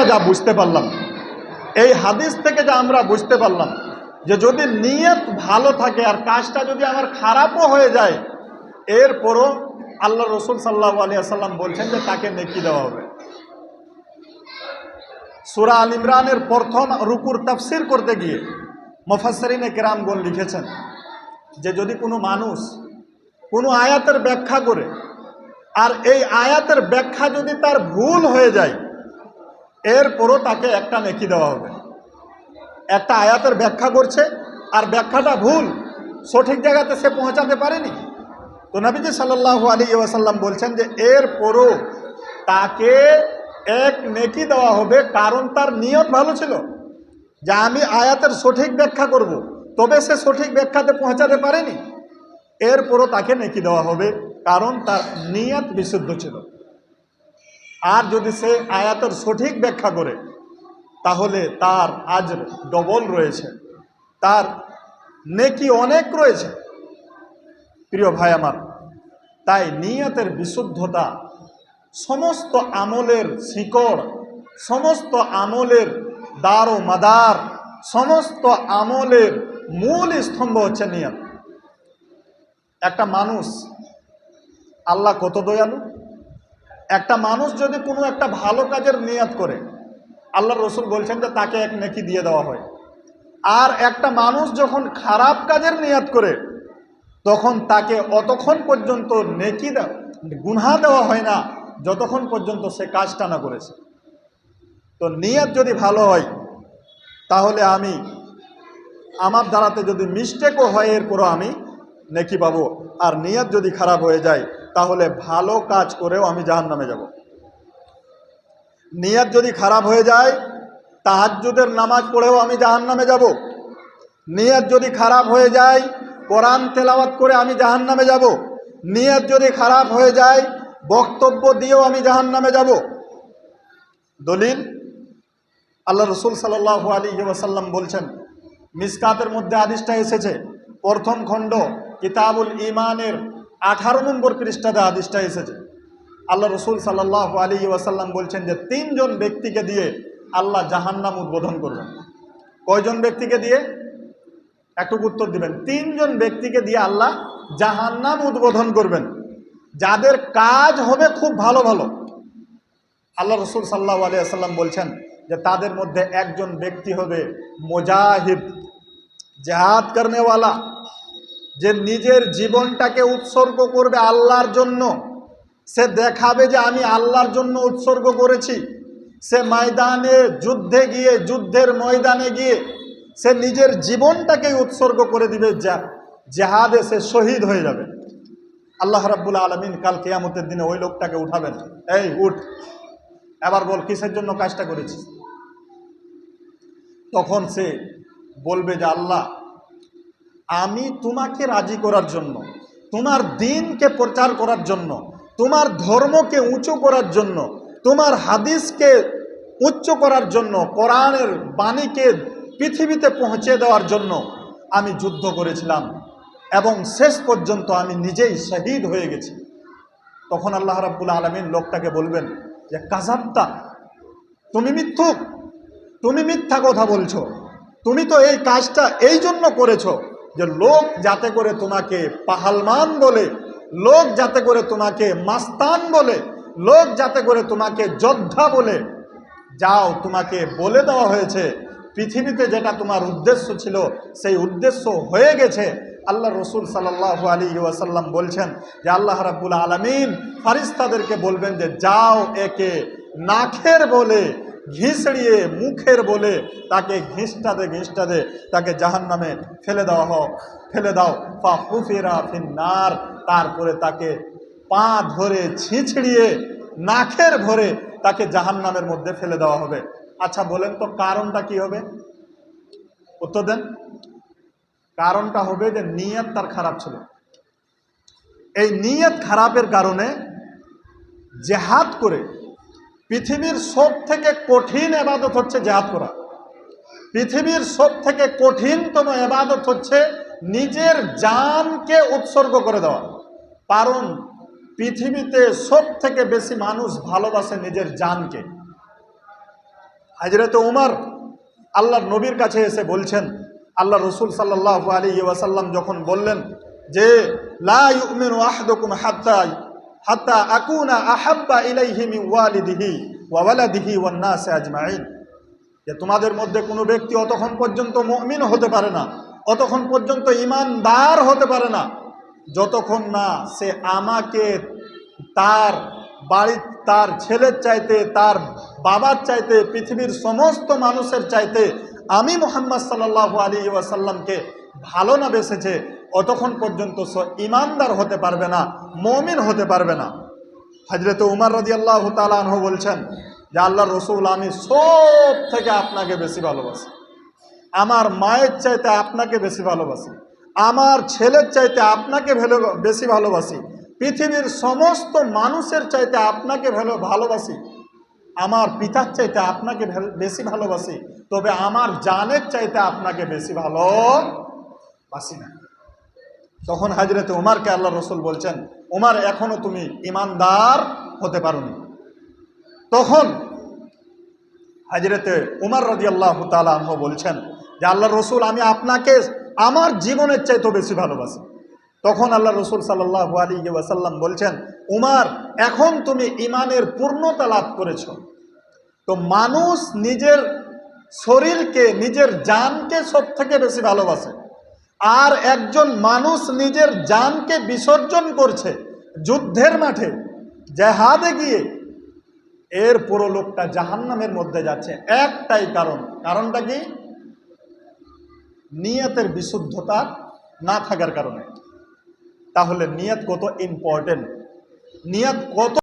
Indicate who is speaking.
Speaker 1: আমরা যা বুঝতে পারলাম, এই হাদিস থেকে যা আমরা বুঝতে পারলাম, যে যদি নিয়ত ভালো থাকে আর কাজটা যদি আমার খারাপও হয়ে যায়, এরপরও আল্লাহ রসুল সাল্লাহ আলিয়া সাল্লাম বলছেন যে তাকে নেকি দেওয়া হবে। সুরা আল ইমরানের প্রথম রুকুর তাফসির করতে গিয়ে মফাসরিনে কেরামগণ লিখেছেন যে যদি কোনো মানুষ কোনো আয়াতের ব্যাখ্যা করে, আর এই আয়াতের ব্যাখ্যা যদি তার ভুল হয়ে যায় এরপরও তাকে একটা নেকি দেওয়া হবে। একটা আয়াতের ব্যাখ্যা করছে, আর ব্যাখ্যাটা ভুল। সঠিক জায়গাতে সে পৌঁছাতে পারেনি। তো নবীজি সাল্লাহ আলী ওয়াসাল্লাম বলছেন যে, এরপরও তাকে এক নেকি দেওয়া হবে, কারণ তার নিয়ত ভালো ছিল যে, আমি আয়াতের সঠিক ব্যাখ্যা করব। তবে সে সঠিক ব্যাখ্যাতে পৌঁছাতে পারেনি। এরপরও তাকে নেকি দেওয়া হবে, কারণ তার নিয়ত বিশুদ্ধ ছিল। আর যদি সে আয়াতের সঠিক ব্যাখ্যা করে, তাহলে তার আজ ডবল রয়েছে। তার নেকি অনেক রয়েছে। প্রিয় ভাই আমার, তাই নিয়তের বিশুদ্ধতা, সমস্ত আমলের শিকড়, সমস্ত আমলের দার ও মাদার, সমস্ত আমলের মূল স্তম্ভ হচ্ছে নিয়ত। একটা মানুষ আল্লাহ কত দয়ালু? একটা মানুষ যদি কোনো একটা ভালো কাজের নিয়াত করে, আল্লাহ রসুল বলছেন যে তাকে এক নেকি দিয়ে দেওয়া হয়। আর একটা মানুষ যখন খারাপ কাজের নিয়াত করে, তখন তাকে অতক্ষণ পর্যন্ত নেকি গুনহা দেওয়া হয় না, যতক্ষণ পর্যন্ত সে কাজটা না করেছে। তো নিয়ত যদি ভালো হয়, তাহলে আমি, আমার দ্বারাতে যদি মিস্টেকও হয়, এরপরও আমি নেকি পাবো। আর নিয়ত যদি খারাপ হয়ে যায় তাহলে ভালো কাজ করেও আমি জাহান নামে যাব। নিয়ত যদি খারাপ হয়ে যায়, তাহাজ্জুদের নামাজ পড়েও আমি জাহান নামে যাব। নিয়ত যদি খারাপ হয়ে যায়, কোরআন তেলাওয়াত করে আমি জাহান নামে যাব। নিয়ত যদি খারাপ হয়ে যায়, বক্তব্য দিয়েও আমি জাহান নামে যাব। দলিল, আল্লাহ রসুল সাল্লাহ আলী ওয়াসাল্লাম বলছেন, মিসকাতের মধ্যে আদিসটা এসেছে। প্রথম খণ্ড, কিতাবুল ইমানের আঠারো নম্বর পৃষ্ঠাতে আদিসটা এসেছে। আল্লাহ রসুল সাল্লাহ আলী ওয়াসাল্লাম বলছেন যে, তিনজন ব্যক্তিকে দিয়ে আল্লাহ জাহান্নাম উদ্বোধন করবেন। কয়জন ব্যক্তিকে দিয়ে? একটু উত্তর দিবেন। তিনজন ব্যক্তিকে দিয়ে আল্লাহ জাহান্নাম উদ্বোধন করবেন। যাদের কাজ হবে খুব ভালো ভালো। আল্লাহ রসুল সাল্লাহ আলিয়া সাল্লাম বলছেন যে, তাদের মধ্যে একজন ব্যক্তি হবে মোজাহিদ, জেহাদ করনেওয়ালা। যে নিজের জীবনটাকে উৎসর্গ করবে আল্লাহর জন্য। সে দেখাবে যে আমি আল্লাহর জন্য উৎসর্গ করেছি। সে ময়দানে যুদ্ধে গিয়ে, যুদ্ধের ময়দানে গিয়ে সে নিজের জীবনটাকে উৎসর্গ করে দিবে, যা জেহাদে সে শহীদ হয়ে যাবে। আল্লাহ রাব্বুল আলমিন কাল কেয়ামতের দিনে ওই লোকটাকে উঠাবেন। এই, উঠ। এবার বল, কিসের জন্য কাজটা করেছিস? তখন সে বলবে যে, আল্লাহ আমি তোমাকে রাজি করার জন্য, তোমার দিনকে প্রচার করার জন্য, তোমার ধর্মকে উঁচু করার জন্য, তোমার হাদিসকে উচ্চ করার জন্য, কোরআনের বাণীকে পৃথিবীতে পৌঁছে দেওয়ার জন্য আমি যুদ্ধ করেছিলাম এবং শেষ পর্যন্ত আমি নিজেই শহীদ হয়ে গেছি। তখন আল্লাহ রাব্বুল আলমিন লোকটাকে বলবেন যে কাজাত্তা তুমি মিথ্যুক, তুমি মিথ্যা কথা বলছো, তুমি তো এই কাজটা এই জন্য করেছ যে লোক যাতে করে তোমাকে পাহালমান বলে, লোক যাতে করে তোমাকে মাস্তান বলে, লোক যাতে করে তোমাকে যোদ্ধা বলে, যাও তোমাকে বলে দেওয়া হয়েছে। পৃথিবীতে যেটা তোমার উদ্দেশ্য ছিল, সেই উদ্দেশ্য হয়ে গেছে। আল্লাহ রসুল সাল্লাহ আলী ওয়াসাল্লাম বলছেন যে আল্লাহ রাবুল আলমিন ফারিস্তাদেরকে বলবেন যে, যাও একে নাখের বলে ঘিসড়িয়ে মুখের বলে তাকে ঘিসটা দে তাকে জাহান নামে ফেলে দেওয়া হোক, ফেলে দাও। পা ফুফিরা ফিন্নার। তারপরে তাকে পা ধরে ছিঁচড়িয়ে নাখের ভরে তাকে জাহান নামের মধ্যে ফেলে দেওয়া হবে। আচ্ছা বলেন তো কারণটা কি হবে? উত্তর দেন। কারণটা হবে যে নিয়ত তার খারাপ ছিল। এই নিয়ত খারাপের কারণে জেহাদ করে পৃথিবীর সব থেকে কঠিন এবাদত হচ্ছে জেহাদ করা। পৃথিবীর সব থেকে কঠিনতম এবাদত হচ্ছে নিজের জানকে উৎসর্গ করে দেওয়া। কারণ পৃথিবীতে সব থেকে বেশি মানুষ ভালোবাসে নিজের জানকে। হাজরত উমর আল্লাহর নবীর কাছে এসে বলছেন, আল্লাহ রসুল সাল্লাহ আলী ওয়াসাল্লাম যখন বললেন যে, লা ইউমিনু আহাদুকুম হাত্তা হাত্তা আকুনা আহাব্বা ইলাইহি মিন ওয়ালিদিহি ওয়া ওয়ালাদিহি ওয়ান নাস আজমাইন। যে তোমাদের মধ্যে কোনো ব্যক্তি অতক্ষণ পর্যন্ত মমিন হতে পারে না, অতক্ষণ পর্যন্ত ইমানদার হতে পারে না, যতক্ষণ না সে আমাকে তার বাড়ির, তার ছেলের চাইতে, তার বাবার চাইতে, পৃথিবীর সমস্ত মানুষের চাইতে আমি মোহাম্মদ সাল্লাহ আলী ওয়াসাল্লামকে ভালো না বেসেছে অতক্ষণ পর্যন্ত ইমানদার হতে পারবে না, মমিন হতে পারবে না। হজরত উমার রাজি আল্লাহ তালাহ বলছেন, যে আল্লাহ রসুল, আমি সব থেকে আপনাকে বেশি ভালোবাসি। আমার মায়ের চাইতে আপনাকে বেশি ভালোবাসি। আমার ছেলের চাইতে আপনাকে ভেলো, বেশি ভালোবাসি। পৃথিবীর সমস্ত মানুষের চাইতে আপনাকে ভালো, ভালোবাসি। আমার পিতার চাইতে আপনাকে বেশি ভালোবাসি। তবে আমার জানের চাইতে আপনাকে বেশি ভালোবাসি না। তখন হাজরতে উমারকে আল্লাহ রসুল বলছেন, উমার, এখনও তুমি ইমানদার হতে পারোনি। তখন হাজরতে উমার রাজি আল্লাহ তালাহ বলছেন যে আল্লাহ রসুল, আমি আপনাকে আমার জীবনের চাইতে বেশি ভালোবাসি। তখন আল্লাহ রসুল সাল্লাহ আলী ওয়াসাল্লাম বলছেন, উমার, এখন তুমি ইমানের পূর্ণতা লাভ করেছ। তো মানুষ নিজের শরীরকে, নিজের জানকে সব থেকে বেশি ভালোবাসে। আর একজন মানুষ নিজের জানকে বিসর্জন করছে যুদ্ধের মাঠে, জেহাদে গিয়ে। এর পুরো লোকটা জাহান্নামের মধ্যে যাচ্ছে। একটাই কারণ। কারণটা কি? নিয়তের বিশুদ্ধতা না থাকার কারণে। তাহলে নিয়ত কত ইম্পর্টেন্ট নিয়ত কত